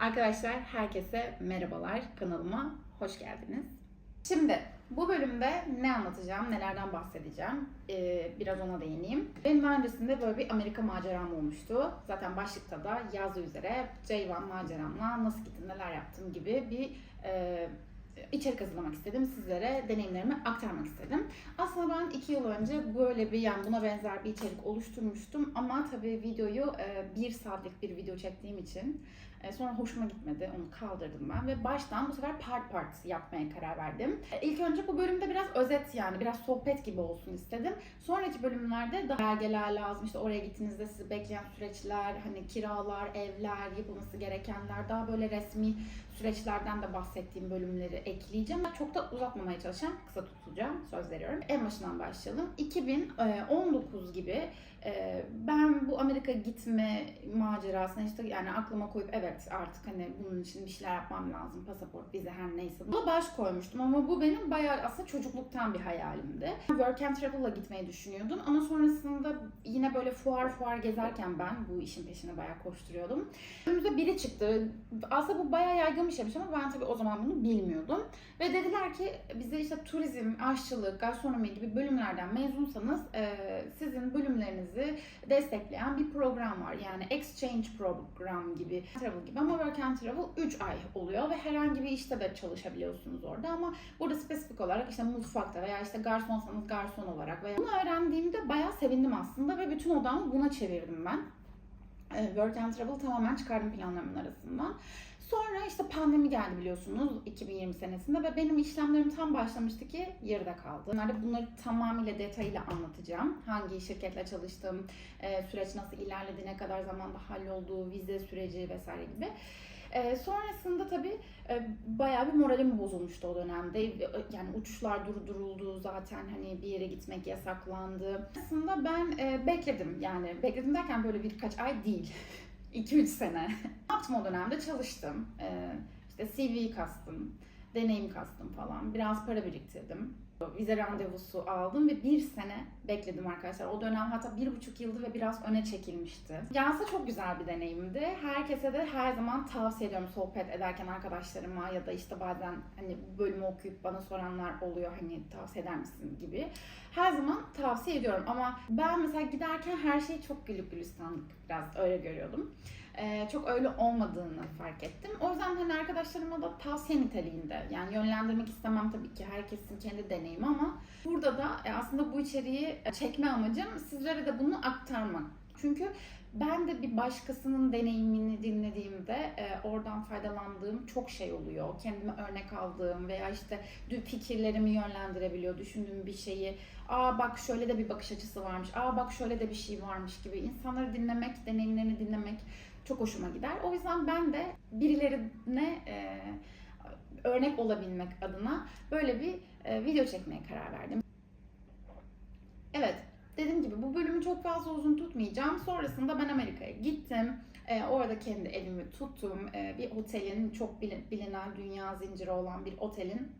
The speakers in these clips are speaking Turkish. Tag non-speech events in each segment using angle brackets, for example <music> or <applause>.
Arkadaşlar herkese merhabalar. Kanalıma hoş geldiniz. Şimdi bu bölümde ne anlatacağım, nelerden bahsedeceğim ee, biraz ona değineyim. Benim daha öncesinde böyle bir Amerika maceram olmuştu. Zaten başlıkta da yazdığı üzere Ceyvan maceramla nasıl gittim, neler yaptım gibi bir e, içerik hazırlamak istedim. Sizlere deneyimlerimi aktarmak istedim. Aslında ben iki yıl önce böyle bir yani buna benzer bir içerik oluşturmuştum. Ama tabii videoyu e, bir saatlik bir video çektiğim için e, sonra hoşuma gitmedi. Onu kaldırdım ben ve baştan bu sefer part part yapmaya karar verdim. E, İlk önce bu bölümde biraz özet yani biraz sohbet gibi olsun istedim. Sonraki bölümlerde daha belgeler lazım. İşte oraya gittiğinizde sizi bekleyen süreçler, hani kiralar, evler, yapılması gerekenler, daha böyle resmi süreçlerden de bahsettiğim bölümleri ekleyeceğim. Çok da uzatmamaya çalışacağım. Kısa tutacağım. Söz veriyorum. En başından başlayalım. 2019 gibi e, ben bu Amerika gitme macerasına işte yani aklıma koyup evet artık hani bunun için bir şeyler yapmam lazım. Pasaport, vize her neyse. Buna baş koymuştum ama bu benim bayağı aslında çocukluktan bir hayalimdi. Work and Travel'la gitmeyi düşünüyordum ama sonrasında yine böyle fuar fuar gezerken ben bu işin peşine bayağı koşturuyordum. Önümüze biri çıktı. Aslında bu bayağı yaygın bir şeymiş ama ben tabii o zaman bunu bilmiyordum. Ve dediler ki bize işte turizm, aşçılık, gastronomi gibi bölümlerden mezunsanız e, sizin bölümlerinizi destekleyen bir program var. Yani exchange program gibi, travel gibi ama work and travel 3 ay oluyor ve herhangi bir işte de çalışabiliyorsunuz orada ama burada spesifik olarak işte mutfakta veya işte garsonsanız garson olarak veya bunu öğrendiğimde bayağı sevindim aslında ve bütün odamı buna çevirdim ben. E, Work and Travel tamamen çıkardım planlarımın arasından. Sonra işte pandemi geldi biliyorsunuz 2020 senesinde ve benim işlemlerim tam başlamıştı ki yarıda kaldı. Bunlarda bunları tamamıyla detayıyla anlatacağım. Hangi şirketle çalıştım, e, süreç nasıl ilerledi, ne kadar zamanda halloldu, vize süreci vesaire gibi. E, sonrasında tabii e, bayağı bir moralim bozulmuştu o dönemde. Yani uçuşlar durduruldu zaten hani bir yere gitmek yasaklandı. Aslında ben e, bekledim yani bekledim derken böyle birkaç ay değil. <laughs> 2-3 sene. Ne yaptım o dönemde? Çalıştım. Ee, işte CV kastım, deneyim kastım falan. Biraz para biriktirdim. Vize randevusu aldım ve bir sene bekledim arkadaşlar. O dönem hatta bir buçuk yıldı ve biraz öne çekilmişti. Yansa çok güzel bir deneyimdi. Herkese de her zaman tavsiye ediyorum sohbet ederken arkadaşlarıma ya da işte bazen hani bölümü okuyup bana soranlar oluyor hani tavsiye eder misin gibi. Her zaman tavsiye ediyorum ama ben mesela giderken her şeyi çok güllük gülistanlık biraz öyle görüyordum. Ee, çok öyle olmadığını fark ettim. O yüzden hani arkadaşlarıma da tavsiye niteliğinde yani yönlendirmek istemem tabii ki herkesin kendi deneyimi ama burada da e, aslında bu içeriği çekme amacım sizlere de bunu aktarmak. Çünkü ben de bir başkasının deneyimini dinlediğimde e, oradan faydalandığım çok şey oluyor. Kendime örnek aldığım veya işte fikirlerimi yönlendirebiliyor, düşündüğüm bir şeyi. Aa bak şöyle de bir bakış açısı varmış, aa bak şöyle de bir şey varmış gibi. insanları dinlemek, deneyimlerini dinlemek çok hoşuma gider. O yüzden ben de birilerine e, örnek olabilmek adına böyle bir e, video çekmeye karar verdim. Evet, dediğim gibi bu bölümü çok fazla uzun tutmayacağım. Sonrasında ben Amerika'ya gittim. E, orada kendi evimi tuttum. E, bir otelin, çok bilinen dünya zinciri olan bir otelin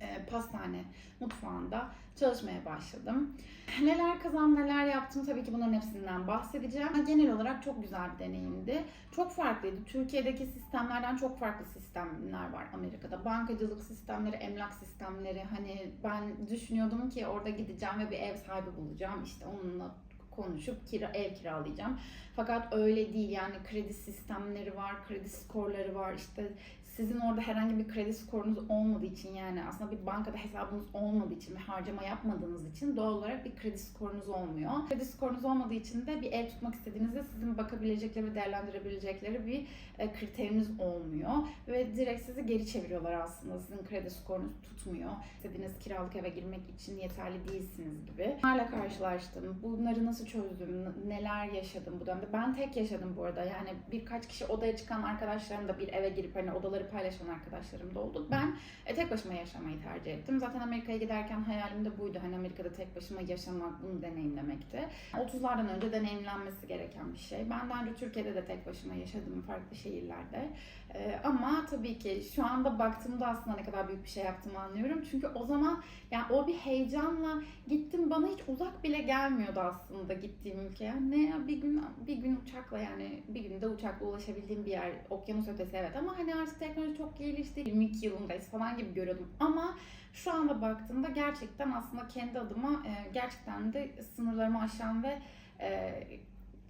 e, pastane mutfağında çalışmaya başladım. Neler kazandım, neler yaptım tabii ki bunların hepsinden bahsedeceğim. Genel olarak çok güzel bir deneyimdi. Çok farklıydı. Türkiye'deki sistemlerden çok farklı sistemler var Amerika'da. Bankacılık sistemleri, emlak sistemleri. Hani ben düşünüyordum ki orada gideceğim ve bir ev sahibi bulacağım. İşte onunla konuşup kira, ev kiralayacağım. Fakat öyle değil yani kredi sistemleri var, kredi skorları var, işte sizin orada herhangi bir kredi skorunuz olmadığı için yani aslında bir bankada hesabınız olmadığı için ve harcama yapmadığınız için doğal olarak bir kredi skorunuz olmuyor. Kredi skorunuz olmadığı için de bir ev tutmak istediğinizde sizin bakabilecekleri değerlendirebilecekleri bir e, kriteriniz olmuyor ve direkt sizi geri çeviriyorlar aslında. Sizin kredi skorunuz tutmuyor. İstediğiniz kiralık eve girmek için yeterli değilsiniz gibi. Bunlarla karşılaştım. Bunları nasıl çözdüm? Neler yaşadım bu dönemde? Ben tek yaşadım bu arada. Yani birkaç kişi odaya çıkan arkadaşlarım da bir eve girip hani odaları paylaşan arkadaşlarım da oldu. Ben e, tek başıma yaşamayı tercih ettim. Zaten Amerika'ya giderken hayalim de buydu. Hani Amerika'da tek başıma yaşamak, bunu deneyimlemekti. 30'lardan önce deneyimlenmesi gereken bir şey. Ben daha önce Türkiye'de de tek başıma yaşadım farklı şehirlerde. E, ama tabii ki şu anda baktığımda aslında ne kadar büyük bir şey yaptığımı anlıyorum. Çünkü o zaman yani o bir heyecanla gittim bana hiç uzak bile gelmiyordu aslında gittiğim ülke ya ne ya bir gün bir gün uçakla yani bir günde uçakla ulaşabildiğim bir yer okyanus ötesi evet ama hani artık teknoloji çok gelişti 22 yılındayız falan gibi görüyordum ama şu anda baktığımda gerçekten aslında kendi adıma e, gerçekten de sınırlarımı aşan ve e,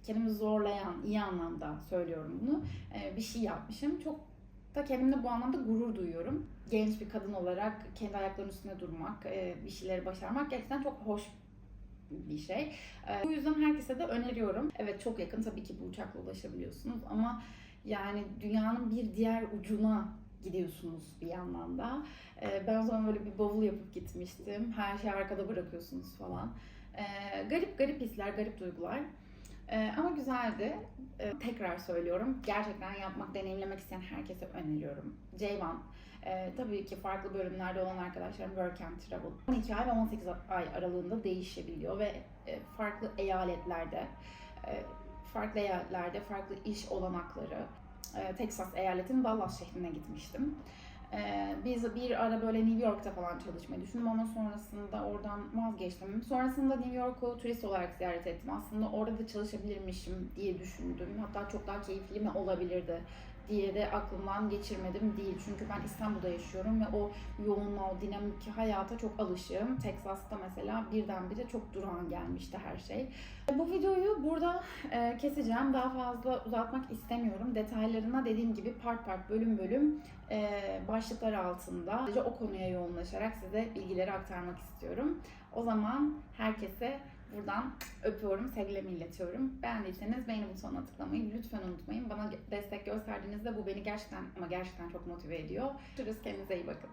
kendimi zorlayan iyi anlamda söylüyorum bunu e, bir şey yapmışım çok da kendimle bu anlamda gurur duyuyorum. Genç bir kadın olarak kendi ayaklarının üstünde durmak, bir şeyleri başarmak gerçekten çok hoş bir şey. Bu yüzden herkese de öneriyorum. Evet çok yakın tabii ki bu uçakla ulaşabiliyorsunuz ama yani dünyanın bir diğer ucuna gidiyorsunuz bir yandan da. E, Ben o zaman böyle bir bavul yapıp gitmiştim. Her şeyi arkada bırakıyorsunuz falan. E, Garip garip hisler, garip duygular. E, Ama güzeldi. Tekrar söylüyorum. Gerçekten yapmak, deneyimlemek isteyen herkese öneriyorum. Ceyvan. E, tabii ki farklı bölümlerde olan arkadaşlarım Work and Travel 12 ay ve 18 ay aralığında değişebiliyor ve e, farklı eyaletlerde e, farklı eyaletlerde farklı iş olanakları e, Texas eyaletinin Dallas şehrine gitmiştim. E, biz bir ara böyle New York'ta falan çalışmayı düşündüm ama sonrasında oradan vazgeçtim. Sonrasında New York'u turist olarak ziyaret ettim. Aslında orada da çalışabilirmişim diye düşündüm. Hatta çok daha keyifli mi olabilirdi diye de aklımdan geçirmedim değil. Çünkü ben İstanbul'da yaşıyorum ve o yoğunluğa, o dinamik hayata çok alışığım. Texas'ta mesela birdenbire çok durağan gelmişti her şey. Bu videoyu burada e, keseceğim. Daha fazla uzatmak istemiyorum. Detaylarına dediğim gibi part part, bölüm bölüm e, başlıklar altında sadece o konuya yoğunlaşarak size bilgileri aktarmak istiyorum. O zaman herkese buradan öpüyorum, sevgilerimi iletiyorum. Beğendiyseniz beğeni butonuna tıklamayı lütfen unutmayın. Bana destek gösterdiğinizde bu beni gerçekten ama gerçekten çok motive ediyor. Görüşürüz, kendinize iyi bakın.